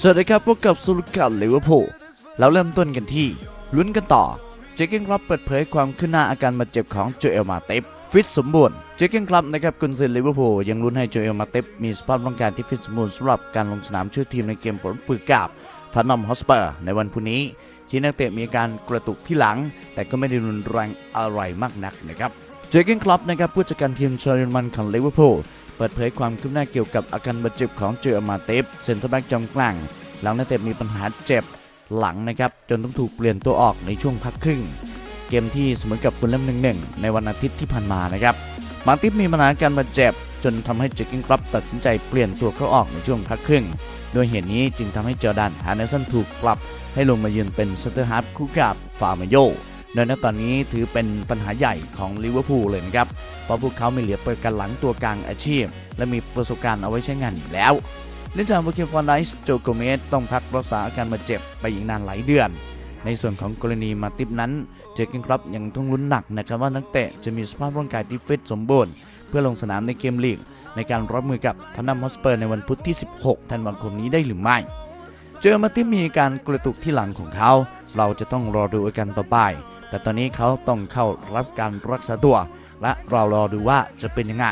สวัสดีครับพบกับสุลกันลิเวอร์พูลเราเริ่มต้นกันที่ ลุ้นกันต่อ เจคเกนครับเปิดเผยความขึ้นหน้าอาการบาดเจ็บของโจเอลมาเตปฟิตสมบูรณ์ เจคเกนครับนะครับกุนซือลิเวอร์พูลยังลุ้นให้โจเอลมาเตปมีสภาพร่างกายที่ฟิตสมบูรณ์สำหรับการลงสนามช่วยทีมในเกมผลปืนกับทอนนัมฮอสเปอร์ในวันพรุ่งนี้ที่นักเตะมีอาการกระตุกที่หลัง แต่ก็ไม่ได้รุนแรงอะไรมากนักนะครับ เจอร์เกนคลับนะครับผู้จัดการทีมเชอร์มันของลิเวอร์พูล เปิดเผยความคืบหน้าเกี่ยวกับอาการบาดเจ็บของเจอมาเตฟเซนเตอร์แบ็กจอมกลาง หลังนักเตะมีปัญหาเจ็บหลังนะครับ จนต้องถูกเปลี่ยนตัวออกในช่วงพักครึ่ง เกมที่เสมอกับฟุลแลมหนึ่งหนึ่งในวันอาทิตย์ที่ผ่านมานะครับมาติฟมีปัญหาการบาดเจ็บ จนทำให้เจอร์เกนคลับตัดสินใจเปลี่ยนตัวเขาออกในช่วงพักครึ่งโดยเหตุนี้จึงทำให้จอร์แดนฮาร์เนสันถูกปรับให้ลงมายืนเป็นเซนเตอร์ฮาร์ฟคู่กับฟาร์มาโย โดยณตอนนี้ถือเป็นปัญหาใหญ่ของลิเวอร์พูลเลยนะครับ เพราะพวกเขาไม่เหลือเปิดกันหลังตัวกลางอาชีพ และมีประสบการณ์เอาไว้ใช้งานอยู่แล้วเนื่องจากวาคิมฟอนไดส์โจโกเมสต้องพักรักษาอาการบาดเจ็บไปอีกนานหลายเดือน ในส่วนของกรณีมาติปนั้น เจอเกนครับยังต้องลุ้นหนักนะครับว่านักเตะจะมีสภาพร่างกายที่ฟิตสมบูรณ์ เพื่อลงสนามในเกมลีก ในการรับมือกับทอนนัมฮอสเปอร์ในวันพุธที่ 16 ธันวาคมนี้ได้หรือไม่เจอมาติปมีการกระตุกที่หลังของเขา เราจะต้องรอดูอาการต่อไป แต่ตอนนี้เขาต้องเข้ารับการรักษาตัว และเรารอดูว่าจะเป็นยังไง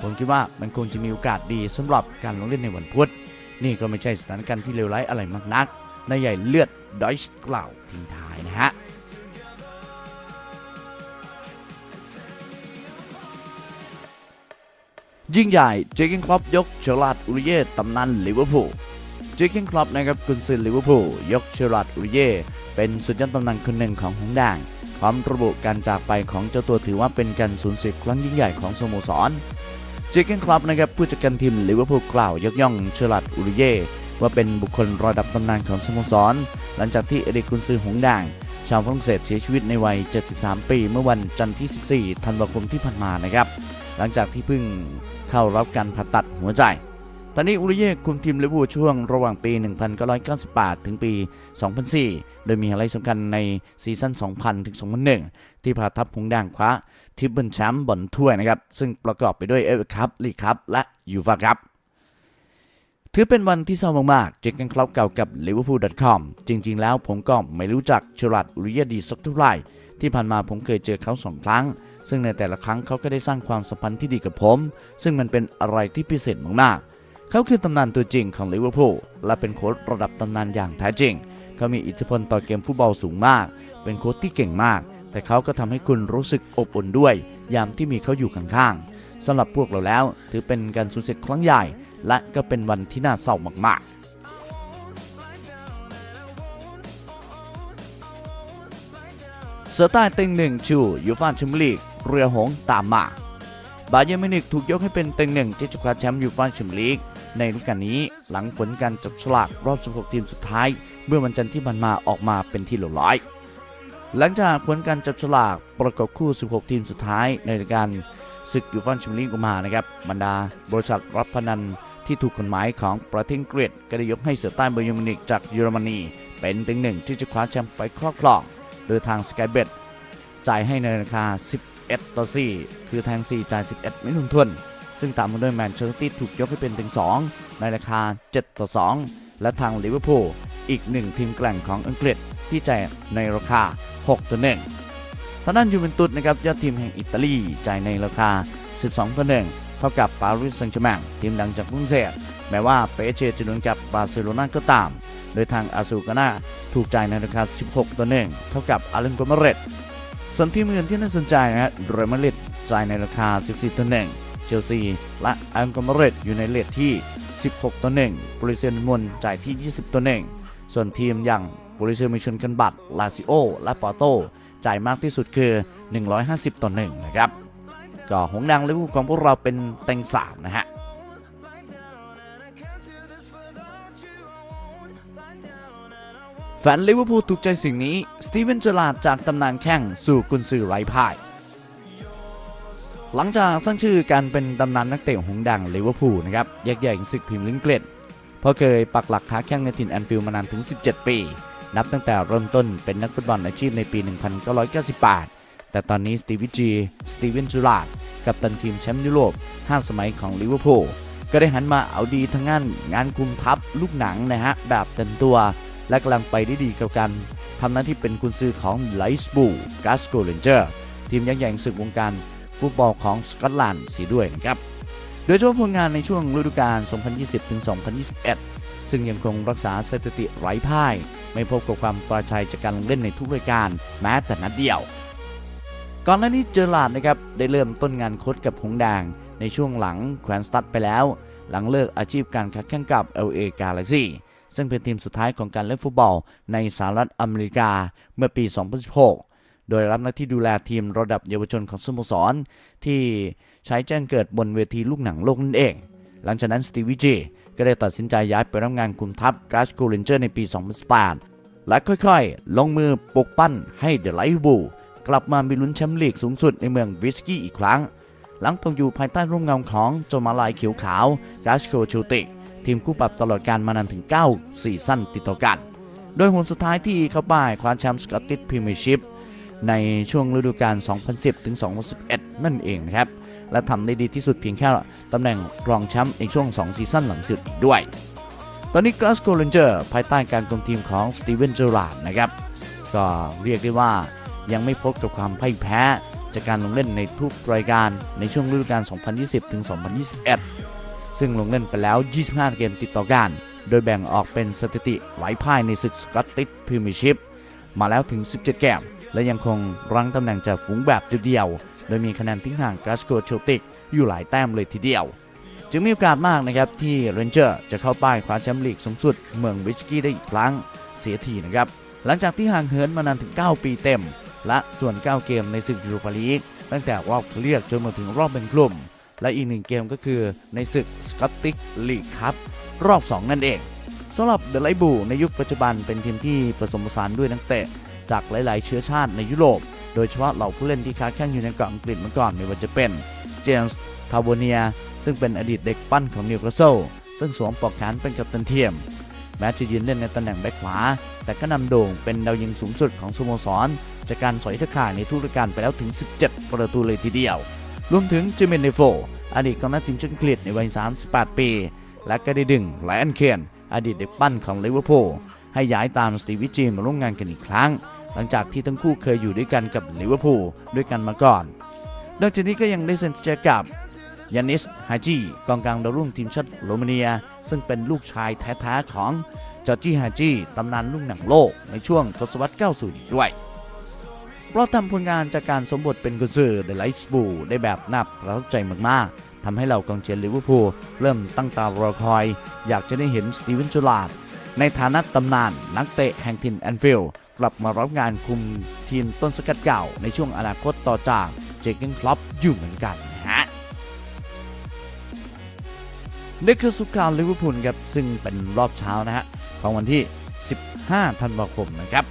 ผมคิดว่ามันคงจะมีโอกาสดีสำหรับการลงเล่นในวันพุธ นี่ก็ไม่ใช่สถานการณ์ที่เลวร้ายอะไรมากนักนายใหญ่เลือดดอยส์กล่าวทิ้งท้ายนะฮะยิ่งใหญ่เจคเกนคลับยกเชอร์ลาดอุริเย่ตำนานลิเวอร์พูลเจคเกนคลับนะครับกุนซือลิเวอร์พูลยกเชอร์ลาดอุริเย่เป็นสุดยอดตำนานคนหนึ่งของหงแดง พร้อมระบุการจากไปของเจ้าตัวถือว่าเป็นการสูญเสียครั้งยิ่งใหญ่ของสโมสร เจคเกนคลับนะครับผู้จัดการทีมลิเวอร์พูลกล่าวยกย่องเชอร์ลาดอุริเย่ว่าเป็นบุคคลระดับตำนานของสโมสร หลังจากที่เอเดกุนซือหงส์แดงชาวฝรั่งเศสเสียชีวิตในวัย 73 ปี เมื่อวันจันทร์ที่ 14 ธันวาคมที่ผ่านมานะครับ หลังจากที่เพิ่งเข้ารับการผ่าตัดหัวใจ ตอนนี้อุริเย่คุมทีมลิเวอร์พูลช่วงระหว่างปี 1998 ถึงปี 2004 โดยมีอะไรสำคัญในซีซั่น 2000 ถึง 2001 ที่พาทัพหงส์แดงคว้าทิปเปิลแชมป์บอลถ้วยนะครับ ซึ่งประกอบไปด้วยเอฟเอคัพลีคัพและยูฟาคัพถือเป็นวันที่เศร้ามากๆ เจคกันคลับเก่ากับ liverpool.com จริง ๆ แล้วผมก็ไม่รู้จักเชอรัดอุริเยดีสักเท่าไหร่ ที่ผ่านมาผมเคยเจอเขาสองครั้ง ซึ่งในแต่ละครั้งเขาก็ได้สร้างความสัมพันธ์ที่ดีกับผม ซึ่งมันเป็นอะไรที่พิเศษมากๆ เขาคือตำนานตัวจริงของลิเวอร์พูลและเป็นโค้ชระดับตำนานอย่างแท้จริง เขามีอิทธิพลต่อเกมฟุตบอลสูงมาก เป็นโค้ชที่เก่งมาก แต่เขาก็ทำให้คุณรู้สึกอบอุ่นด้วย ยามที่มีเขาอยู่ข้างๆสำหรับพวกเราแล้ว ถือเป็นการสูญเสียครั้งใหญ่ และก็เป็นวันที่น่าเศร้ามากๆเสือใต้เต็งหนึ่งชูยูฟ่าแชมเปี้ยนลีกเรือหงตามมาบาเยอร์มิวนิกถูกยกให้เป็นเต็งหนึ่งที่จะคว้าแชมป์ยูฟ่าแชมเปี้ยนลีก ในฤดูกาลนี้ หลังผลการจับฉลากรอบ 16 ทีมสุดท้าย เมื่อวันจันทร์ที่ผ่านมาออกมาเป็นที่เรียบร้อย หลังจากผลการจับฉลากประกอบคู่ 16 ทีมสุดท้ายในรายการศึกยูฟ่าแชมเปี้ยนลีกออกมานะครับบรรดาบริษัทรับพนันที่ถูกกฎหมายของประเทศอังกฤษก็ได้ยกให้เสือใต้บาเยร์นมินิกจากเยอรมนี เป็นต็งหนึ่งที่จะคว้าแชมป์ไปครอบครอง โดยทาง Sky Bet จ่ายให้ในราคา 11 ต่อ 4 คือแทง 4 จ่าย 11 ไม่ลงทุน ซึ่งตามมาด้วยแมนเชสเตอร์ซิตี้ถูกยกให้เป็นเต็ง2 ในราคา 7 ต่อ 2 และทางลิเวอร์พูลอีกหนึ่งทีมแกร่งของอังกฤษที่จ่ายในราคา 6 ต่อ 1 ทางด้านยูเวนตุสนะครับยอดทีมแห่งอิตาลีจ่ายในราคา 12 ต่อ 1 เท่ากับปารีสแซงต์แชร์แมงทีมดังจากฝรั่งเศสแม้ว่าเปเชจะดวลกับบาร์เซโลนาก็ตาม โดยทางอาซูกานาถูกจ่ายในราคา 16 ต่อ 1 เท่ากับอาเลนโกมาเรตส่วนทีมอื่นที่น่าสนใจนะฮะเรอัลมาดริดจ่ายในราคา 14 ต่อ 1 เชลซี และอาเลนโกมเรตอยู่ในเลทที่ 16ต่อ1บริเซนมวนจ่ายที่ 20ต่อ1ส่วนทีมอย่างบริเซนมิชนกันบัตลาซิโอ และปอโตจ่ายมากที่สุดคือ 150ต่อ1นะครับก็หงส์แดงลิเวอร์พูลของพวกเราเป็นเต็งสามนะฮะแฟนลิเวอร์พูลถูกใจสิ่งนี้ สตีเวนเจอราร์ดจากตำนานแข้งสู่กุนซือไร้พ่าย หลังจากสร้างชื่อการเป็นตำนานนักเตะหงส์แดงลิเวอร์พูลนะครับแยกใหญ่ศึกพรีมียร์ลีกอังกฤษเพราะเคยปักหลักค้าแข้งในถิ่นแอนฟิลด์มานานถึง 17 ปี นับตั้งแต่เริ่มต้นเป็นนักฟุตบอลอาชีพในปี 1998 แต่ตอนนี้สตีวิจี สตีเวนจูราร์ดกับตันทีมแชมป์ยุโรป 5 สมัยของลิเวอร์พูลก็ได้หันมาเอาดีทั้งงานงานคุมทัพลูกหนังนะฮะแบบเต็มตัวและกำลังไปได้ดีกับการทำหน้าที่เป็นกุนซือของไลส์บูกัสโกเลนเจอร์ทีมยักษ์ใหญ่แห่งศึกวงการ ฟุตบอลของสกอตแลนด์สีด้วยนะครับโดยเฉพาะผลงานในช่วงฤดูกาล 2020-2021 ซึ่งยังคงรักษาสถิติไร้พ่าย ไม่พบกับความปราชัยจากการลงเล่นในทุกรายการแม้แต่นัดเดียว ก่อนหน้านี้เจอร์ลาดนะครับได้เริ่มต้นงานโค้ชกับหงแดงในช่วงหลังแขวนสตัดไปแล้ว หลังเลิกอาชีพการค้าแข่งกับ LA Galaxy ซึ่งเป็นทีมสุดท้ายของการเล่นฟุตบอลในสหรัฐอเมริกาเมื่อปี 2016 โดยรับหน้าที่ดูแลทีมระดับเยาวชนของสโมสร ที่ใช้แจ้งเกิดบนเวทีลูกหนังโลกนั่นเอง หลังจากนั้นสตีวีจีก็ได้ตัดสินใจย้ายไปรับงานคุมทัพกาสโกเรนเจอร์ในปี 2018 และค่อยๆ ลงมือปลุกปั้นให้เดอะไลท์บูกลับมามีลุ้นแชมป์ลีกสูงสุดในเมืองวิสกี้อีกครั้ง หลังตกอยู่ภายใต้ร่มเงาของโจมาลายเขียวขาวกาสโกชูติ ทีมคู่ปรับตลอดการมานานถึง9ซีซั่นติดต่อกัน โดยหนสุดท้ายที่เข้าไปคว้าแชมป์สกอตติชพรีเมียร์ชิพ ในช่วงฤดูกาล 2010 ถึง 2011 นั่นเองนะครับ และทำได้ดีที่สุดเพียงแค่ตำแหน่งรองแชมป์ในช่วง 2 ซีซั่นหลังสุดด้วย ตอนนี้ก l าสโก r เ n นเจอร์ภายใต้การคุมทีมของสตีเวนเจอราร์ดนะครับ ก็เรียกได้ว่ายังไม่พบกับความพ่ายแพ้ จากการลงเล่นในทุกรายการในช่วงฤดูกาล 2020 ถึง 2021 ซึ่งลงเล่นไปแล้ว 25 เกมติดต่อกัน โดยแบ่งออกเป็นสถิติไหลพ่ายในศึกสกอตติชพรีเมียร์ชิพมาแล้วถึง 17 เกม และยังคงรั้งตำแหน่งจากฝูงแบบเดียวๆโดยมีคะแนนทิ้งห่างกาสโกโชติกอยู่หลายแต้มเลยทีเดียว จึงมีโอกาสมากนะครับที่เรนเจอร์จะเข้าป้ายคว้าแชมป์ลีกสูงสุดเมืองวิสกี้ได้อีกครั้งเสียทีนะครับหลังจากที่ห่างเหินมานานถึง 9 ปีเต็ม และส่วน 9 เกมในศึกยูโรปาลีกตั้งแต่รอบคัดเลือกจนมาถึงรอบเป็นกลุ่ม และอีกหนึ่งเกมก็คือในศึกสกอตติชลีกครับรอบ 2 นั่นเองสำหรับเดลไลบูในยุคปัจจุบันเป็นทีมที่ผสมผสานด้วยนักเตะ จากหลาย ๆ เชื้อชาติในยุโรป โดยเฉพาะเหล่าผู้เล่นที่ค้าแข่งอยู่ในเกาะอังกฤษมาก่อนไม่ว่าจะเป็นเจมส์ทาวเนีย ซึ่งเป็นอดีตเด็กปั้นของนิวคาสเซิลซึ่งสวมปลอกแขนเป็นกัปตันทีมแม้จะยืนเล่นในตำแหน่งแบ็คขวา แต่ก็นำโด่งเป็นดาวยิงสูงสุดของสโมสร จากการสอยตะข่ายในทุกรายการไปแล้วถึง 17 ประตูเลยทีเดียว รวมถึงจิมเมนเดโฟอดีตกองหน้าทีมชาติอังกฤษในวัย 38 ปี และก็ได้ดึงไลออนเคนอดีตเด็กปั้นของลิเวอร์พูลให้ย้ายตามสตีวิจีมาร่วมงานกันอีกครั้ง หลังจากที่ทั้งคู่เคยอยู่ด้วยกันกับลิเวอร์พูลด้วยกันมาก่อน นอกจากนี้ก็ยังได้เซ็นสัญญากับยานิสฮาจีกองกลางดาวรุ่งทีมชาติโรมาเนีย ซึ่งเป็นลูกชายแท้ๆของจอร์จีฮาจีตำนานลูกหนังโลกในช่วงทศวรรษ 90 ด้วยเพราะทำผลงานจากการสมบทเป็นกุนซือเดลไลส์บูได้แบบน่าประทับใจมากๆทำให้เรากองเชียร์ลิเวอร์พูลเริ่มตั้งตารอคอย อยากจะได้เห็นสตีเวนจูลาดในฐานะตำนานนักเตะแห่งถิ่นแอนฟิลด์ กลับมารับงานคุมทีมต้นสกัดเก่า ในช่วงอนาคตต่อจากเจเกนคลอปอยู่เหมือนกันนะฮะนี่คือสุการลิเวอร์พูลครับซึ่งเป็นรอบเช้านะฮะของวันที่ 15 ธันวาคมนะครับ